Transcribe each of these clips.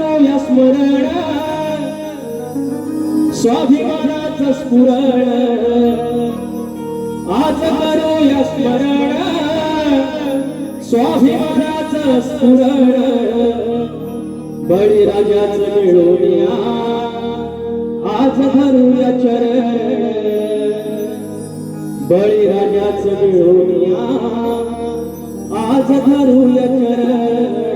कराव्या स्मरण. स्वाभिमानाचं स्फुरण. आज करूया स्मरण. स्वाभिमानाचं स्फुरण. बळीराजाच मिळवण्या आज धरूया चरण. बळीराजाच मिळवण्या आज धरूया चरण.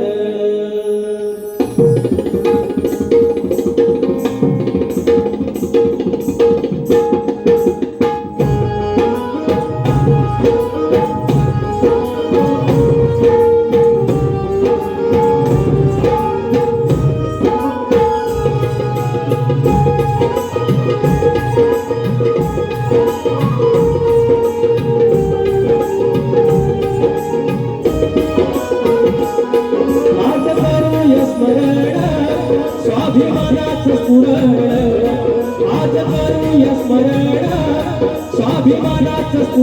राजा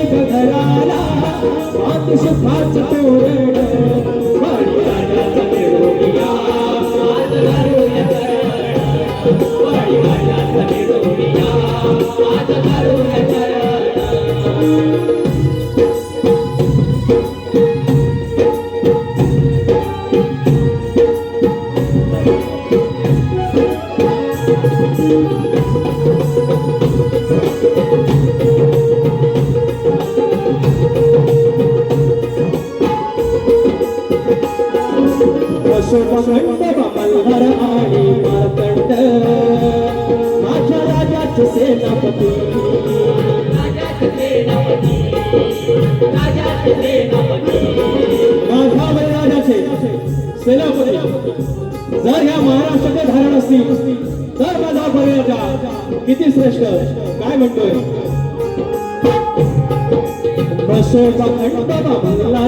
आतिश फाच तोरण सेनापती जर ह्या महाराष्ट्राचे धारण असतील तर माझा पर्यटन किती श्रेष्ठ काय म्हणतोय? बसोचा खंडोबा भंगला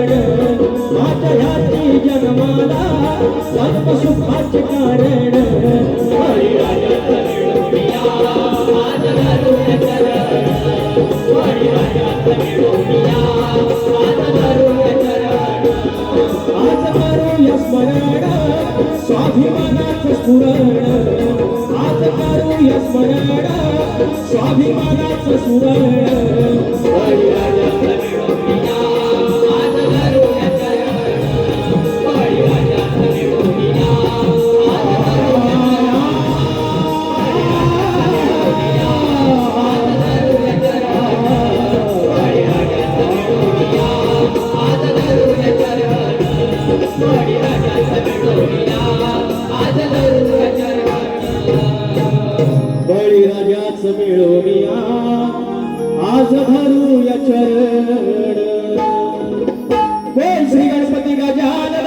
स्मरण स्वाभिमानात स्फुरण आज करूया स्मरण स्वाभिमानात स्फुरण बळीराजाच मिळविया आज धरूया चरण. श्री गणपती गजानन.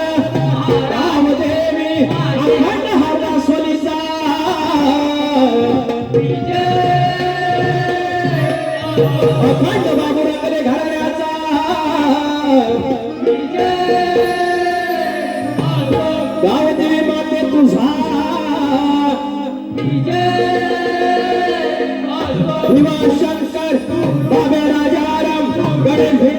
रामदेवी अखंड हाता सोलिसा अखंड बाबुराकडे घराण्याचा गावदेवी माते तुझा. शंकर बाबे राजाराम गणेश